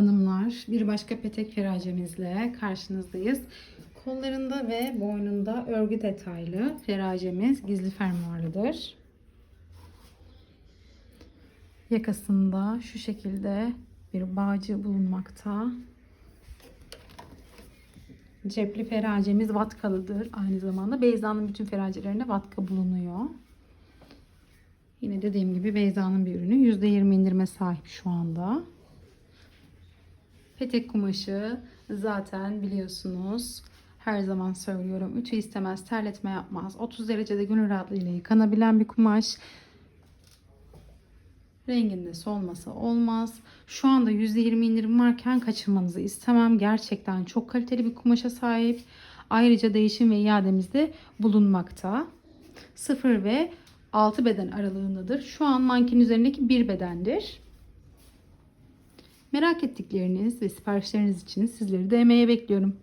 Hanımlar bir başka petek feracemizle karşınızdayız. Kollarında ve boynunda örgü detaylı feracemiz gizli fermuarlıdır. Yakasında şu şekilde bir bağcı bulunmakta. Cepli feracemiz vatkalıdır. Aynı zamanda Beyza'nın bütün feracelerinde vatka bulunuyor. Yine dediğim gibi Beyza'nın bir ürünü. %20 indirime sahip şu anda. Petek kumaşı zaten biliyorsunuz. Her zaman söylüyorum. Ütü istemez, terletme yapmaz. 30 derecede gönül rahatlığıyla yıkanabilen bir kumaş. Renginde solması olmaz. Şu anda %20 indirim varken kaçırmanızı istemem. Gerçekten çok kaliteli bir kumaşa sahip. Ayrıca değişim ve iademizde bulunmakta. 0 ve 6 beden aralığındadır. Şu an manken üzerindeki bir bedendir. Merak ettikleriniz ve siparişleriniz için sizleri DM'ye bekliyorum.